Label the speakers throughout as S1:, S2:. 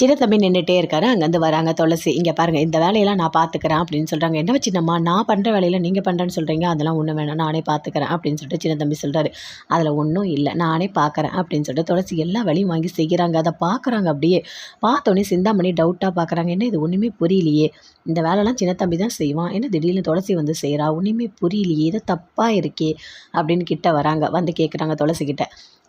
S1: சின்ன தம்பி நின்றுட்டே இருக்காரு. அங்கேருந்து வராங்க துளசி. இங்கே பாருங்கள் இந்த வேலையெல்லாம் நான் பார்த்துக்கிறேன் அப்படின்னு சொல்கிறாங்க என்ன சின்னம்மா நான் பண்ணுற வேலையில் நீங்கள் பண்ணுறேன்னு சொல்கிறீங்க அதெல்லாம் ஒன்றும் வேணாம். நானே பார்த்துக்கிறேன் அப்படின்னு சொல்லிட்டு சின்ன தம்பி சொல்கிறாரு அதில் ஒன்றும் இல்லை. நானே பார்க்குறேன் அப்படின்னு சொல்லிட்டு துளசி எல்லா வேலையும் வாங்கி செய்கிறாங்க. அதை பார்க்குறாங்க அப்படியே. பார்த்தோன்னே சிந்தாமணி டவுட்டாக பார்க்குறாங்க. என்ன இது? ஒன்றுமே புரியலையே. இந்த வேலைலாம் சின்ன தம்பி தான் செய்வான். என்ன திடீர்னு துளசி வந்து செய்கிறா ஒன்றுமே புரியலையே. இது தப்பாக இருக்கே அப்படின்னு கிட்ட வராங்க. வந்து கேட்குறாங்க துளசி கிட்ட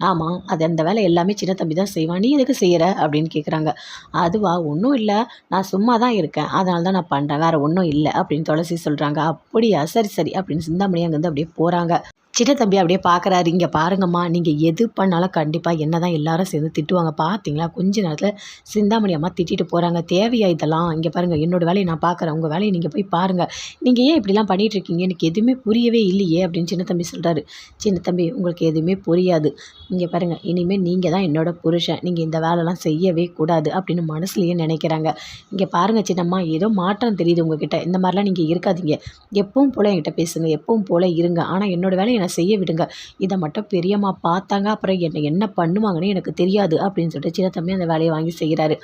S1: ஆமாம் அது அந்த வேலை எல்லாமே சின்ன தம்பி தான் செய்வான். நீ எதுக்கு செய்கிற அப்படின்னு கேட்குறாங்க அதுவா ஒன்றும் இல்லை. நான் சும்மா தான் இருக்கேன். அதனால தான் நான் பண்ணுறேன் வேறு ஒன்றும் இல்லை. அப்படின்னு துளசி சொல்கிறாங்க அப்படியா? சரி சரி. அப்படின்னு சிந்தாமணி அங்கேருந்து அப்படியே போகிறாங்க சின்ன தம்பி அப்படியே பார்க்குறாரு. இங்கே பாருங்கம்மா நீங்கள் எது பண்ணாலும் கண்டிப்பாக என்ன தான் எல்லாரும் சேர்ந்து திட்டுவாங்க. பார்த்தீங்களா கொஞ்ச நேரத்தில் சிந்தாமணி அம்மா திட்டிட்டு போகிறாங்க தேவையா இதெல்லாம்? இங்கே பாருங்கள் என்னோடய வேலையை நான் பார்க்குறேன். உங்கள் வேலையை நீங்கள் போய் பாருங்கள் நீங்கள் ஏன் இப்படிலாம் பண்ணிகிட்டு இருக்கீங்க? எனக்கு எதுவுமே புரியவே இல்லையே அப்படின்னு சின்ன தம்பி சொல்கிறாரு சின்ன தம்பி உங்களுக்கு எதுவுமே புரியாது. இங்கே பாருங்கள் இனிமேல் நீங்கள் தான் என்னோடய புருஷன். நீங்கள் இந்த வேலைலாம் செய்யவே கூடாது அப்படின்னு மனசுலேயே நினைக்கிறாங்க. இங்கே பாருங்கள் சின்னம்மா ஏதோ மாற்றம் தெரியுது உங்ககிட்ட. இந்த மாதிரிலாம் நீங்கள் இருக்காதீங்க. எப்பவும் போல் என்கிட்ட பேசுங்க. எப்பவும் போல் இருங்க. ஆனால் என்னோடய வேலையை என்னை செய்ய விடுங்க. இதை மட்டும் பெரியம்மா பார்த்தாங்க அப்புறம் என்னை என்ன பண்ணுவாங்கன்னு எனக்கு தெரியாது அப்படின்னு சொல்லிட்டு சின்ன தம்பி அந்த வேலையை வாங்கி செய்கிறாரு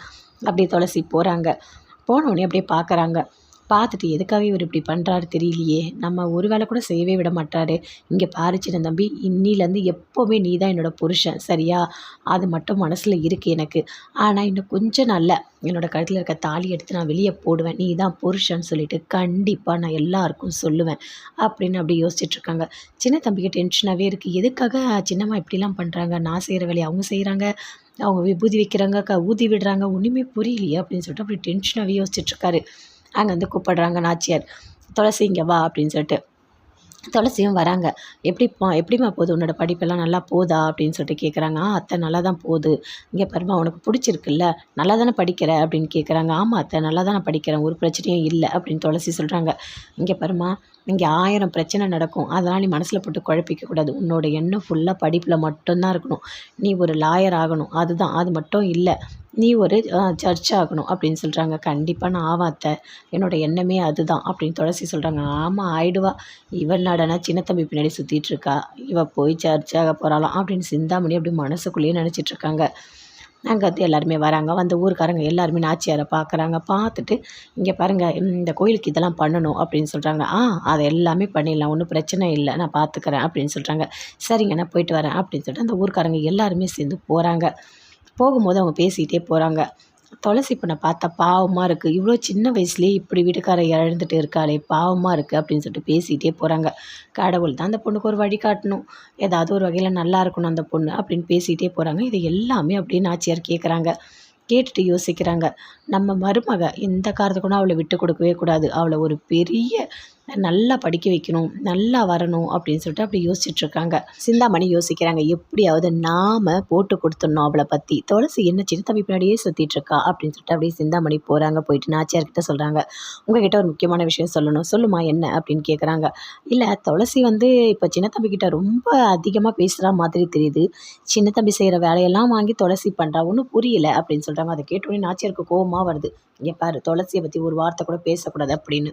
S1: அப்படியே துளசி போகிறாங்க போனோடனே அப்படியே பார்க்குறாங்க. பார்த்துட்டு எதுக்காக இவர் இப்படி பண்ணுறாரு தெரியலையே. நம்ம ஒரு வேலை கூட செய்யவே விட மாட்டாரு. இங்கே பாரு சின்ன தம்பி இன்னிலேருந்து எப்போவுமே நீ தான் என்னோடய புருஷன் சரியா? அது மட்டும் மனசில் இருக்குது எனக்கு. ஆனால் இன்னும் கொஞ்சம் நாளில் என்னோடய கழுத்தில் இருக்க தாலி எடுத்து நான் வெளியே போடுவேன். நீ தான் புருஷன் சொல்லிட்டு கண்டிப்பாக நான் எல்லாருக்கும் சொல்லுவேன் அப்படின்னு அப்படி யோசிச்சுட்ருக்காங்க சின்ன தம்பிக்கு டென்ஷனாகவே இருக்குது எதுக்காக சின்னம்மா இப்படிலாம் பண்ணுறாங்க நான் செய்கிற வேலையை அவங்க செய்கிறாங்க அவங்க விபூதி வைக்கிறாங்க க ஊதி விடுறாங்க. ஒன்றுமே புரியலையே அப்படின்னு சொல்லிட்டு அப்படி டென்ஷனாகவே யோசிச்சுட்ருக்காரு அங்கே வந்து கூப்பிடுறாங்க நாச்சியார். துளசி இங்கே வா அப்படின்னு சொல்லிட்டு. துளசியும் வராங்க. எப்படி போ எப்படிம்மா போகுது? உன்னோட படிப்பெல்லாம் நல்லா போதா? அப்படின்னு சொல்லிட்டு கேட்குறாங்க ஆ அத்தை நல்லா தான் போகுது. இங்கே பாருமா உனக்கு பிடிச்சிருக்குல்ல? நல்லா தானே படிக்கிற? அப்படின்னு கேட்குறாங்க ஆமாம் அத்தை நல்லா தானே படிக்கிறேன். ஒரு பிரச்சனையும் இல்லை அப்படின்னு துளசி சொல்கிறாங்க இங்கே பாருமா இங்கே ஆயிரம் பிரச்சனை நடக்கும். அதெல்லாம் நீ மனசில் போட்டு குழப்பிக்க கூடாது. உன்னோட எண்ணம் ஃபுல்லாக படிப்பில் மட்டும்தான் இருக்கணும். நீ ஒரு லாயர் ஆகணும். அதுதான். அது மட்டும் இல்லை. நீ ஒரு சர்ச் ஆகணும் அப்படின்னு சொல்கிறாங்க கண்டிப்பாக நான் ஆவாத்த. என்னோட எண்ணமே அதுதான் அப்படின்னு துளசி சொல்கிறாங்க ஆமாம் ஆயிடுவா. இவள் நடனா சின்ன தம்பி பின்னாடி சுற்றிட்டு இருக்கா. இவள் போய் சர்ச் ஆக போகிறாளாம் அப்படின்னு சிந்தாமணி அப்படி மனசுக்குள்ளேயே நினச்சிட்ருக்காங்க அங்கே எல்லாருமே வராங்க. வந்த ஊருக்காரங்க எல்லாருமே நாச்சியாரை பார்க்குறாங்க பார்த்துட்டு இங்கே பாருங்கள் இந்த கோயிலுக்கு இதெல்லாம் பண்ணணும் அப்படின்னு சொல்கிறாங்க ஆ அதை எல்லாமே பண்ணிடலாம். ஒன்றும் பிரச்சனை இல்லை. நான் பார்த்துக்கிறேன் அப்படின்னு சொல்கிறாங்க சரிங்க நான் போயிட்டு வரேன் அப்படின்னு சொல்லிட்டு அந்த ஊருக்காரங்க எல்லாருமே சேர்ந்து போகிறாங்க போகும்போது அவங்க பேசிக்கிட்டே போகிறாங்க துளசி பொண்ணை பார்த்தா பாவமாக இருக்குது இவ்வளோ சின்ன வயசுலேயே இப்படி வீட்டுக்காரை இழந்துட்டு இருக்காளே பாவமாக இருக்குது அப்படின்னு சொல்லிட்டு பேசிகிட்டே போகிறாங்க கடவுள் தான் அந்த பொண்ணுக்கு ஒரு வழி காட்டணும். ஏதாவது ஒரு வகையில் நல்லா இருக்கணும் அந்த பொண்ணு அப்படின்னு பேசிகிட்டே போகிறாங்க இது எல்லாமே அப்படின்னு ஆச்சியார் கேட்குறாங்க கேட்டுட்டு யோசிக்கிறாங்க. நம்ம மருமக எந்த காரணத்துக்கு அவளை விட்டு கொடுக்கவே கூடாது. அவளை ஒரு பெரிய நல்லா படிக்க வைக்கணும் நல்லா வரணும் அப்படின்னு சொல்லிட்டு அப்படி யோசிச்சுட்ருக்காங்க சிந்தாமணி யோசிக்கிறாங்க எப்படியாவது நாம் போட்டு கொடுத்துடணும் அவளை பற்றி துளசி என்ன சின்ன தம்பி பின்னாடியே சுற்றிட்டுருக்கா அப்படின்னு சொல்லிட்டு அப்படியே சிந்தாமணி போகிறாங்க போயிட்டு நாச்சியார்கிட்ட சொல்கிறாங்க உங்ககிட்ட ஒரு முக்கியமான விஷயம் சொல்லணும் சொல்லுமா என்ன அப்படின்னு கேட்குறாங்க இல்லை துளசி வந்து இப்போ சின்ன தம்பிக்கிட்ட ரொம்ப அதிகமாக பேசுகிற மாதிரி தெரியுது. சின்ன தம்பி செய்கிற வேலையெல்லாம் வாங்கி துளசி பண்ணுறா ஒன்றும் புரியல அப்படின்னு சொல்கிறாங்க அதை கேட்டோடனே நாச்சியாருக்கு கோபமாக வருது. இங்கே பாரு துளசியை பற்றி ஒரு வார்த்தை கூட பேசக்கூடாது அப்படின்னு.